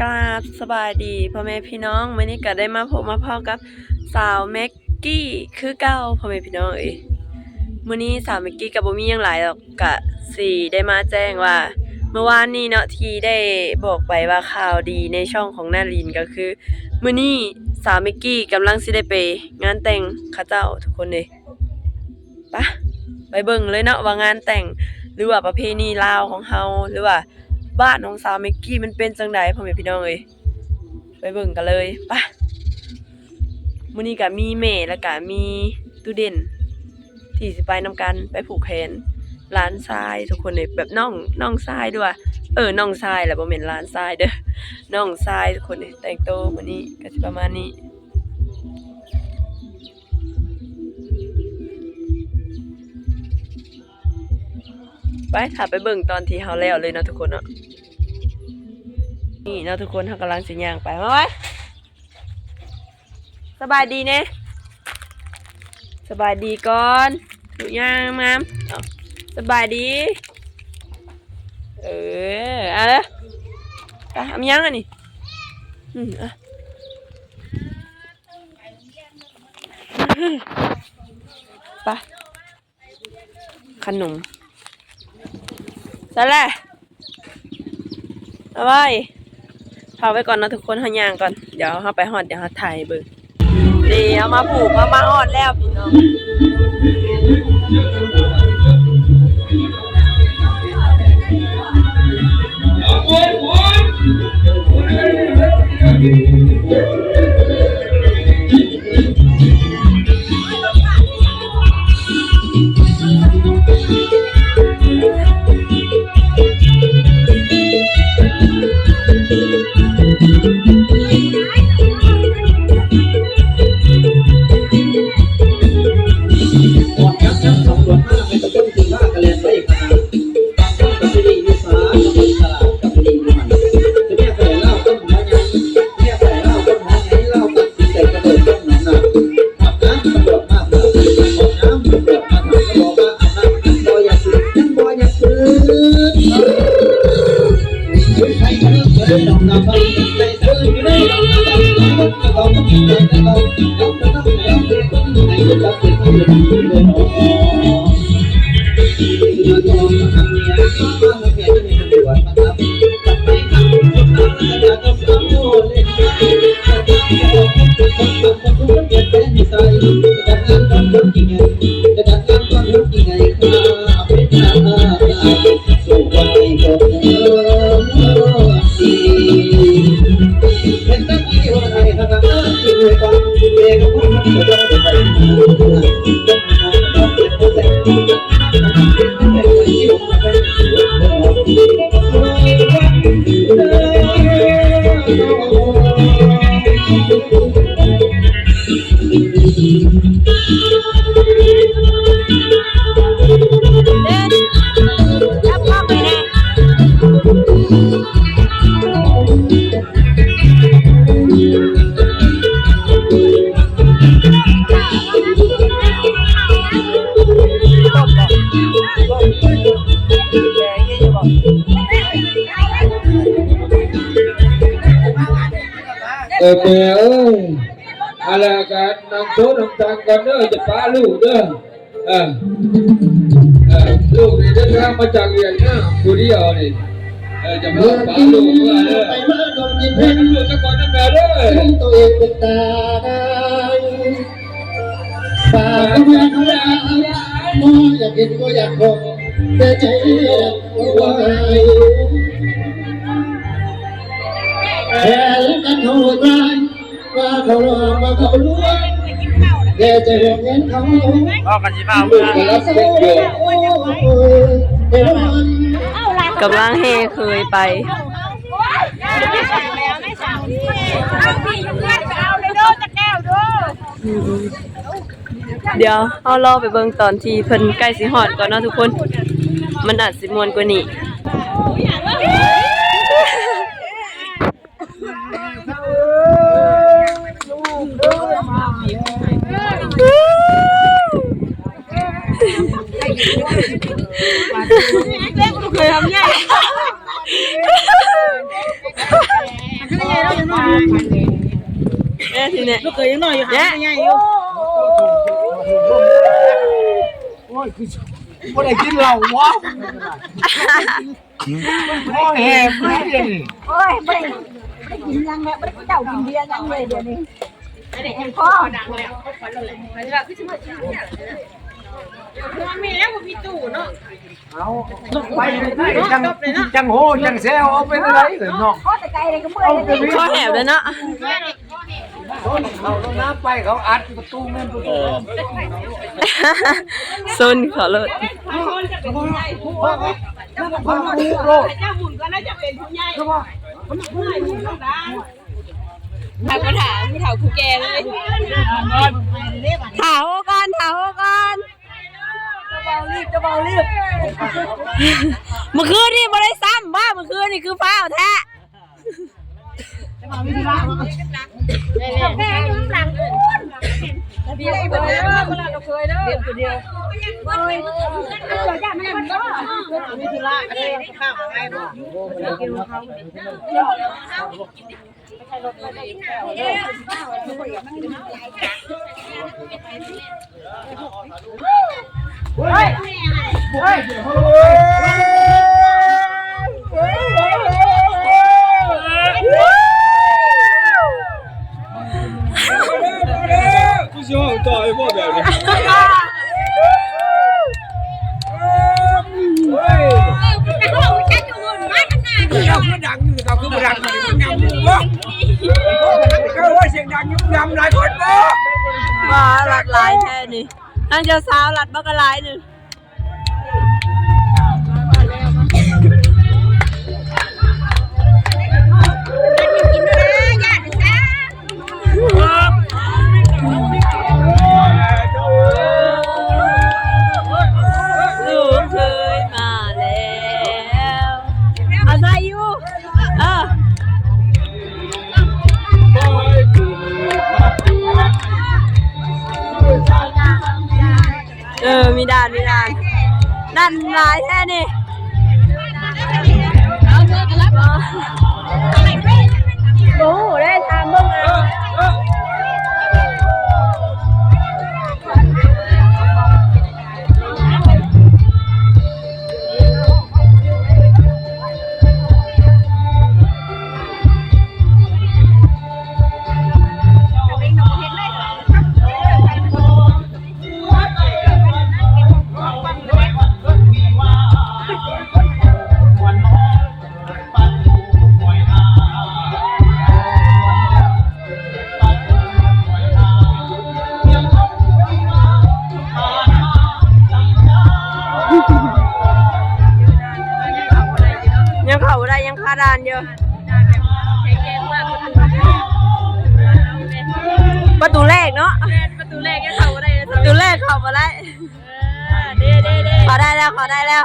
กราบสบายดีพ่อแม่พี่น้องมื้อนี้ก็ได้มาพบมาพอกับสาวแม็กกี้คือเก่าพ่อแม่พี่น้องเอ้ยมื้อนี้สาวแม็กกี้ก็บ่มีหยังหลายหรอกก็สิได้มาแจ้งว่า เมื่อวานนี้เนาะที่ได้บอกไปว่าข่าวดีในช่องของนารินก็คือมื้อนี้สาวแม็กกี้กำลังสิได้ไปงานแต่งเขาเจ้าทุกคนเลยปะไปเบิ่งเลยเนาะว่างานแต่งหรือว่าประเพณีลาวของเฮาหรือว่า บ้านของสาวเมกกี้มันเป็นจังไดพ่อแม่พี่น้องเอ้ยไปเบิ่งกันเลยปะมื้อนี้ก็มีแม่แล้วก็มีตู้เด่นที่สิไปนำกันไปผูกแขนร้านทรายทุกคนเลยแบบน้องน้องทรายด้วย เออน้องทรายแหละบ่แม่นร้านทรายเด้อน้องทรายทุกคนเลยแต่งตัวมื้อนี้ก็สิประมาณนี้ไปถ้าไปเบิ่งตอนที่เฮาแล้วเลยเนาะทุกคนเนาะ นี่เนาะทุกคนเฮากำลังสิย่างไปมาไว้สบายดีเน่สบายดีก่อนถูย่างมามสบายดี เอออะไปทำยังอันนี้อืมอะไปขนมนั่นแหละอาไว พาไว้ก่อนนะทุกคนหันยางก่อน เดี๋ยวเขาไปหอดเดี๋ยวเขาถ่ายเบิ่งเดี๋ยวมาผูกมามาหอดแล้วพี่น้องจับ ออแม่เอ้ยอะไรกันน้ำโตน้ำตังกันเด้อจะป้าลูกเด้อเออเออลูกนี่เดินทางมาจากเรียนนะผู้เดียวนี่เออจะมาป้าลูกเมื่อเด้อไปมาโดนยินเพื่เพ่อนนลูกตะกอนนั่นแม่เด้อตัวเองเป็นตาได้ฝากก็ไม่เขาได้มองอยากเห็นก็อยากบอกแต่ใจว่าไง แค่กันเขาตายว่าเขาหลอกว่าเขาลวงแต่จะเห็นเงินเขาพ่อกันสิมาลูเมื่อกแต่ละเส้นเดียเดี๋ยวมันกำลังเฮเคยไปไม่สั่งแล้วไม่สั่งเอาพี่เพื่อนไปเอาเลยเด้อจะแก้วเด้อเดี๋ยวเอารอไปเบิ่งตอนที่เพิ่นใกล้สิฮอดก่อนเนาะทุกคน มันอาจสิมวนกว่านี้ เคยทำใหญ่ แม่ที เนี่ยเคยยังน้อยอยู่หาใหญ่อยู่บ่ได้กินเหล้าวะโอ้ยแหบเลยนี่โอ้ยไม่ได้ไม่ได้กินยังแม่ไม่ได้เจ้ากินเบียร์ยังเลยเดี๋ยวนี้พ่อมีแล้วบ่มีตู้เนาะเอาไปได้จังจังโหจังแซวเอาเป็นอะไรเด้อน้องพ่อแต่ไกลเลยก็เมื่อยเลยข้อแหบแล้วเนาะ เขาลงน้ำไปเขาอัดประตูแม่นประตูซนขอรถพ่อรู้โลดเจ้าบุญก็น่าจะเป็นผู้ใหญ่ใช่ป่ะผู้ใหญ่ผู้ดังถามก็ถามผู้เฒ่าผู้แก่เลยถามโอก่อนถามโอก่อนจะเบารีบจะเบารีบเมื่อคืนนี่บ่ได้ซ้ำบ้าเมื่อคืนนี่คือฟ้าวแท้ แม่ยังหลังเบียร์คนเดียวเวลาเราเคยเด้อเบียร์คนเดียวโอ้ยเราอยากไม่มันก็มีธุระอะไรข้าวอะไรบ่ผู้ชม ต่อยพวกแบบนี้เราคือดังอยู่เราคือดังอยู่มันดังอยู่บ่ก็ว่าเสียงดังอยู่ดำหลายคนบ่ว่ารัดหลายแท้นี่นั่งเจ้าสาวรัดบักหลายหนึง มีด่านมีด่านด่านหลายแท้นี่โอ้โหได้ทำบ้างอะ อยู่ประตูแรกเนาะประตูแรกยังเขาได้ประตูแรกเขามาได้เด้เด้เด้ขอได้แล้วขอได้แล้ว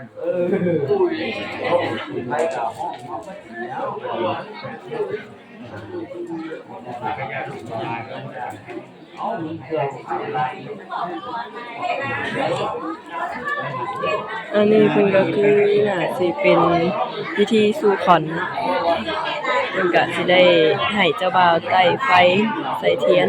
เมาหลายจะมาจะมาจังอันนี้เพิ่นก็คือน่าสิเป็นพิธีสู่ขอนเพิ่นก็สิได้ให้เจ้าบ่าวไต่ไฟใส่เทียน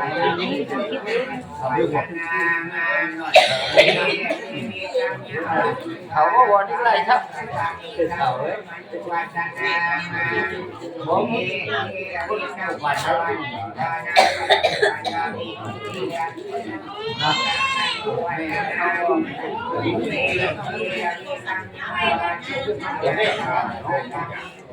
นนี้ไรครับเขาผมวันนี้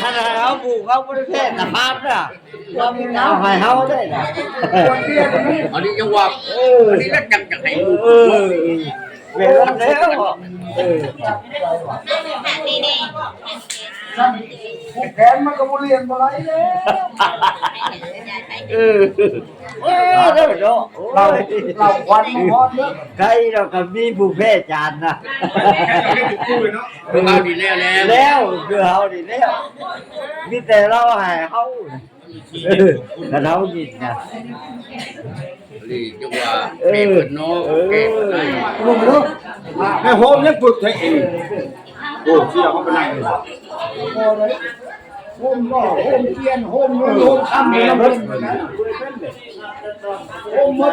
ถ้าเขาปลูกเขาประเทศสภาพน่ะเรามีน้ำหายเขาได้นะอันนี้ยังว่าอันนี้ก็จังจังให้ เวลาแล้วเออแขนมันก็บ่เรียนบ่ไรแล้วเออเออเด้อเนาะเราเราควันมาฮอดเด้อใครเราก็มีผู้แพ้จานนะเอาดีแล้วแล้ว แล้วคือเฮานี่แล้วมีแต่เราให้เฮา เออถ้ากินนะนี่จังว่าเก็บเนาะเก็บได้ลุงเนาะแม่โฮมยังฝึกให้เองโอ้เชี่ยเขาเป็นไรโฮมก็โฮมเทียนโฮมโฮมทำให้เราเป็นโฮมหมด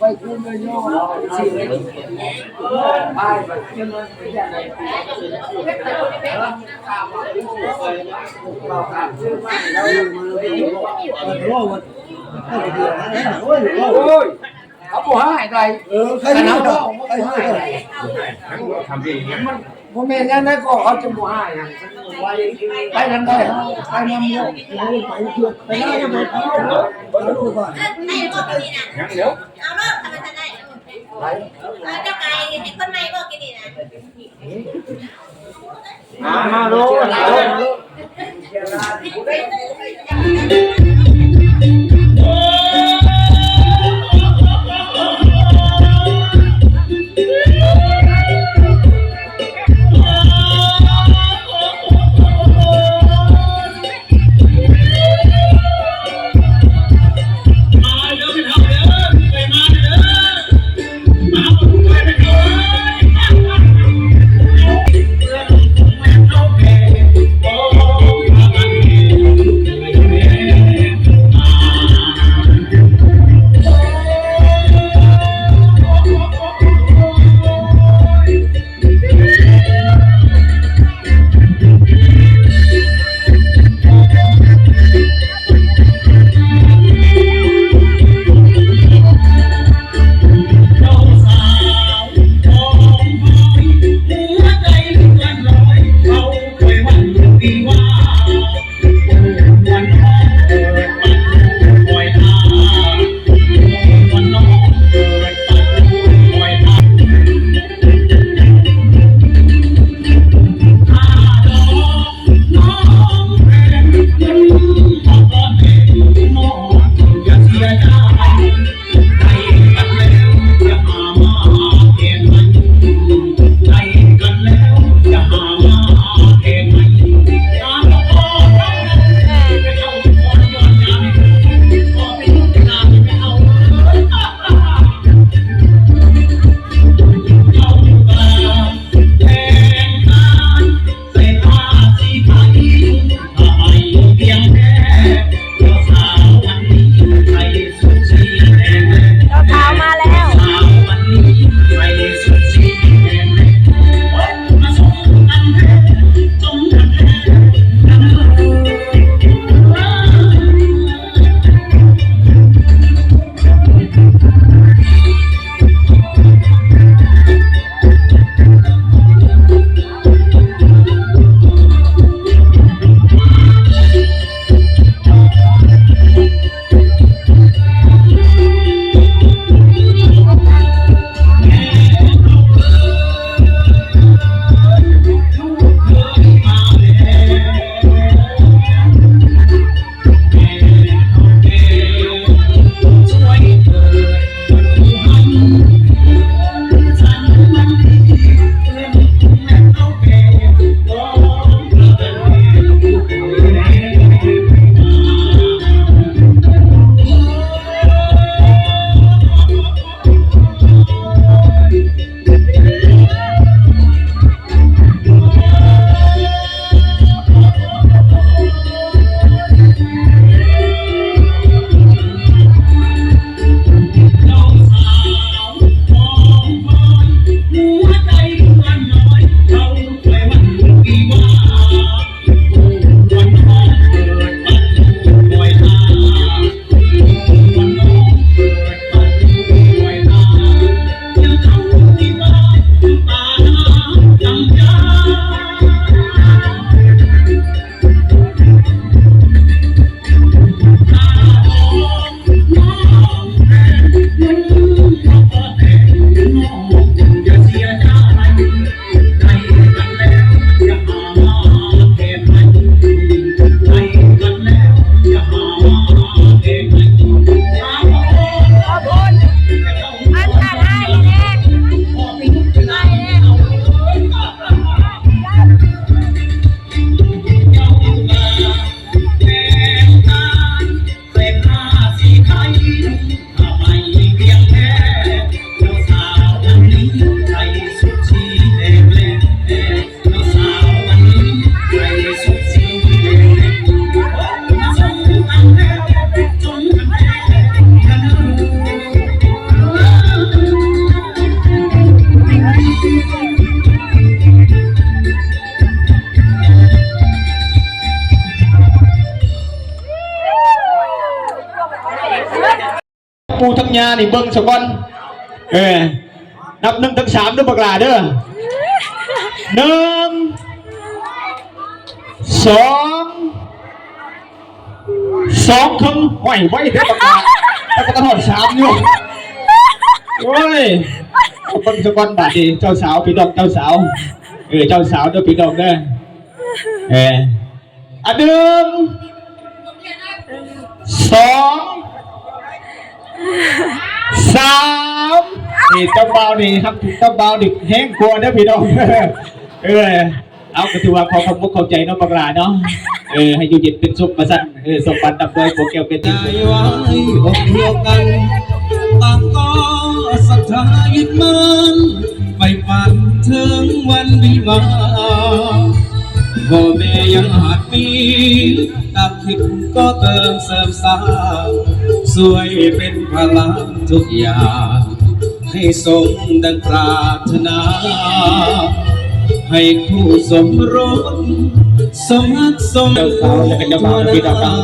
ยโอ้ยเอาผู้ให้ใดเออใครรู้เนาะใครรู้เนาะทำดีมัน ผมเห็นนั่นนะก็เขาจะบ่ให้นะไปทางใดไปนำโยกไปเพื่อไปได้ก็ไปเอาไปรู้ก่อนไม่บอกกินนี่นะยังเดี๋ยวเอาเลิกทำไมทันได้เอาเจ้าไก่เห็นคนใหม่บอกกินนี่นะมามาโลโลเนี่เบิ่งสะก่อนเออนับหนึ่งถึงสามเด้อบักหลาเด้อหนึ่งสองสองครึ่งไหวไหวเด้อบักหลาแล้วก็ต้องถอดสามอยู่โอ้ยเอาเบิ่งสะก่อนบาดนีเจ้าสาวพี่ดอกเจ้าสาวเออเจ้าสาวเด้อพี่ดอกเด้อเอออันหนึ่งสอง สามนี่เจ้าเบานี่ครับเจ้าเบาดิแห้งกลัวนะพี่น้องเออเอาก็ถือว่าขอขอบคุณเข้าใจเนาะบักลาเนาะเออให้อยู่เย็นเป็นสุขมาสั่นเออสมบัติดับด้วยโปรแกรมเป็นใจไว้อกเดียวกันต่างก็ศรัทธายึดมั่นไปฝันถึงวันวิวา พ่อแม่ยังหากมีตับคิดก็เติมเสริมสร้างสวยเป็นพลังทุกอย่าง ให้สมดังปรารถนา ให้คู่สมรสสมรักสมเจ้าสาวและเป็นเจ้าบ่าวนะพี่น้องครับ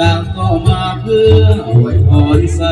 ต่างก็มาเพื่ออวยพรใส